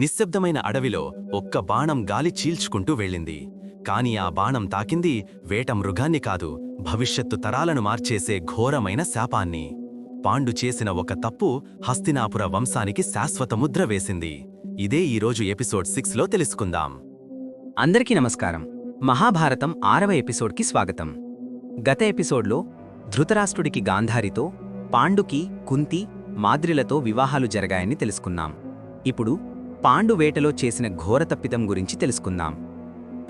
నిశ్శబ్దమైన అడవిలో ఒక్క బాణం గాలి చీల్చుకుంటూ వెళ్ళింది. కాని ఆ బాణం తాకింది వేట మృగాన్ని కాదు భవిష్యత్తు తరాలను మార్చేసే ఘోరమైన శాపాన్ని. పాండు చేసిన ఒక తప్పు హస్తినాపుర వంశానికి శాశ్వత ముద్ర వేసింది. ఇదే ఈరోజు ఎపిసోడ్ సిక్స్లో తెలుసుకుందాం. అందరికీ నమస్కారం. మహాభారతం ఆరవ ఎపిసోడ్కి స్వాగతం. గత ఎపిసోడ్లో ధృతరాష్ట్రుడికి గాంధారితో పాండుకి కుంతి మాద్రిలతో వివాహాలు జరగాయని తెలుసుకున్నాం. ఇప్పుడు పాండు వేటలో చేసిన ఘోర తప్పిదం గురించి తెలుసుకుందాం.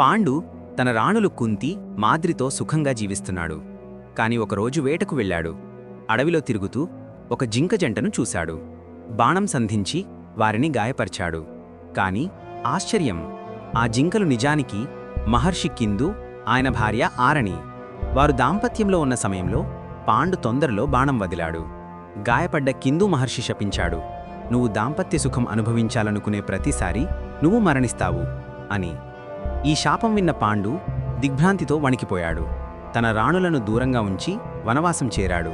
పాండు తన రాణులు కుంతి మాద్రితో సుఖంగా జీవిస్తున్నాడు. కాని ఒకరోజు వేటకు వెళ్ళాడు. అడవిలో తిరుగుతూ ఒక జింక జంటను చూశాడు. బాణం సంధించి వారిని గాయపరిచాడు. కాని ఆశ్చర్యం! ఆ జింకలు నిజానికి మహర్షి కిందు ఆయన భార్య ఆరణి. వారు దాంపత్యంలో ఉన్న సమయంలో పాండు తొందరలో బాణం వదిలాడు. గాయపడ్డ కిందు మహర్షి శపించాడు. నువ్వు దాంపత్య సుఖం అనుభవించాలనుకునే ప్రతిసారి నువ్వు మరణిస్తావు అని. ఈ శాపం విన్న పాండు దిగ్భ్రాంతితో వణికిపోయాడు. తన రాణులను దూరంగా ఉంచి వనవాసం చేరాడు.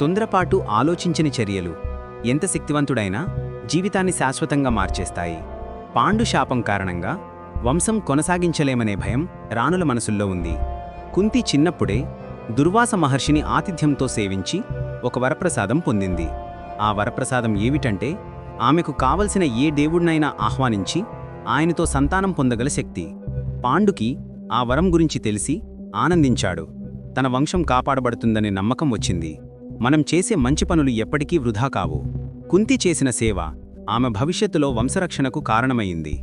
తొందరపాటు ఆలోచించని చర్యలు ఎంత శక్తివంతుడైనా జీవితాన్ని శాశ్వతంగా మార్చేస్తాయి. పాండు శాపం కారణంగా వంశం కొనసాగించలేమనే భయం రాణుల మనసుల్లో ఉంది. కుంతి చిన్నప్పుడే దుర్వాస మహర్షిని ఆతిథ్యంతో సేవించి ఒక వరప్రసాదం పొందింది. ఆ వరప్రసాదం ఏమిటంటే ఆమెకు కావలసిన ఏ దేవుడినైనా ఆహ్వానించి ఆయనతో సంతానం పొందగల శక్తి. పాండుకి ఆ వరం గురించి తెలిసి ఆనందించాడు. తన వంశం కాపాడబడుతుందనే నమ్మకం వచ్చింది. మనం చేసే మంచి పనులు ఎప్పటికీ వృధా కావు. కుంతి చేసిన సేవ ఆమె భవిష్యత్తులో వంశరక్షణకు కారణమయ్యింది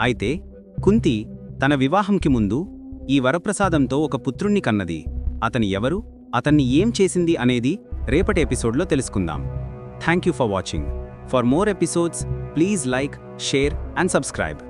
అయితే కుంతి తన వివాహంకి ముందు ఈ వరప్రసాదంతో ఒక పుత్రుణ్ణి కన్నది. అతని ఎవరు అతన్ని ఏం చేసింది అనేది రేపటి ఎపిసోడ్లో తెలుసుకుందాం. Thank you for watching. For more episodes, please like, share and subscribe.